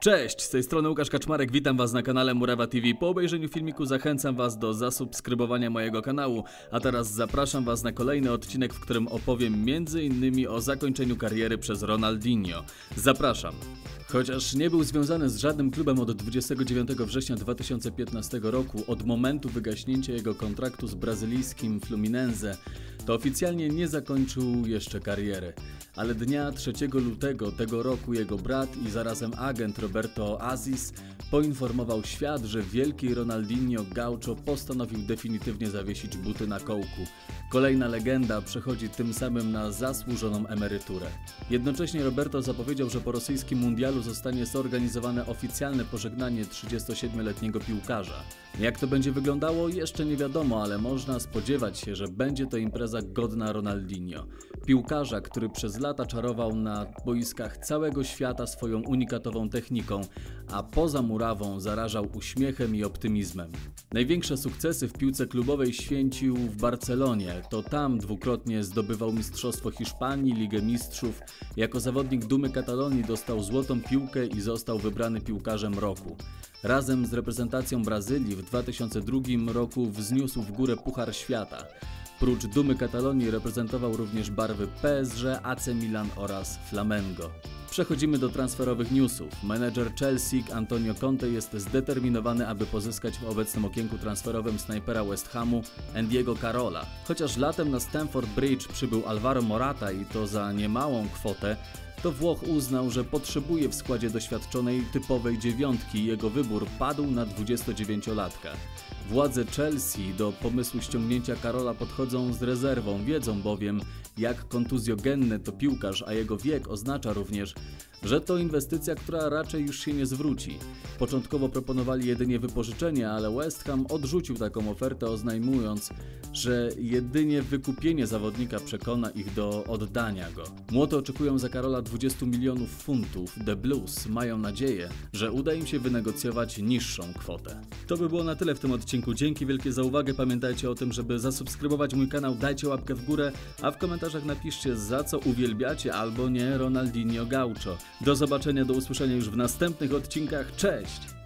Cześć, z tej strony Łukasz Kaczmarek, witam Was na kanale Murawa TV. Po obejrzeniu filmiku zachęcam Was do zasubskrybowania mojego kanału, a teraz zapraszam Was na kolejny odcinek, w którym opowiem m.in. o zakończeniu kariery przez Ronaldinho. Zapraszam. Chociaż nie był związany z żadnym klubem od 29 września 2015 roku, od momentu wygaśnięcia jego kontraktu z brazylijskim Fluminense, to oficjalnie nie zakończył jeszcze kariery. Ale dnia 3 lutego tego roku jego brat i zarazem agent Roberto Aziz poinformował świat, że wielki Ronaldinho Gaucho postanowił definitywnie zawiesić buty na kołku. Kolejna legenda przechodzi tym samym na zasłużoną emeryturę. Jednocześnie Roberto zapowiedział, że po rosyjskim mundialu zostanie zorganizowane oficjalne pożegnanie 37-letniego piłkarza. Jak to będzie wyglądało, jeszcze nie wiadomo, ale można spodziewać się, że będzie to impreza godna Ronaldinho. Piłkarza, który przez lata czarował na boiskach całego świata swoją unikatową techniką, a poza murawą zarażał uśmiechem i optymizmem. Największe sukcesy w piłce klubowej święcił w Barcelonie. To tam dwukrotnie zdobywał Mistrzostwo Hiszpanii, Ligę Mistrzów. Jako zawodnik Dumy Katalonii dostał złotą piłkę i został wybrany piłkarzem roku. Razem z reprezentacją Brazylii w 2002 roku wzniósł w górę Puchar Świata. Prócz Dumy Katalonii reprezentował również barwy PSG, AC Milan oraz Flamengo. Przechodzimy do transferowych newsów. Menedżer Chelsea Antonio Conte jest zdeterminowany, aby pozyskać w obecnym okienku transferowym snajpera West Hamu Andiego Carola. Chociaż latem na Stamford Bridge przybył Alvaro Morata i to za niemałą kwotę, to Włoch uznał, że potrzebuje w składzie doświadczonej typowej dziewiątki i jego wybór padł na 29-latka. Władze Chelsea do pomysłu ściągnięcia Karola podchodzą z rezerwą, wiedzą bowiem, jak kontuzjogenny to piłkarz, a jego wiek oznacza również, że to inwestycja, która raczej już się nie zwróci. Początkowo proponowali jedynie wypożyczenie, ale West Ham odrzucił taką ofertę, oznajmując, że jedynie wykupienie zawodnika przekona ich do oddania go. Młoto oczekują za Karola 20 milionów funtów. The Blues mają nadzieję, że uda im się wynegocjować niższą kwotę. To by było na tyle w tym odcinku. Dzięki wielkie za uwagę. Pamiętajcie o tym, żeby zasubskrybować mój kanał, dajcie łapkę w górę, a w komentarzach napiszcie za co uwielbiacie albo nie Ronaldinho Gaucho. Do zobaczenia, do usłyszenia już w następnych odcinkach. Cześć!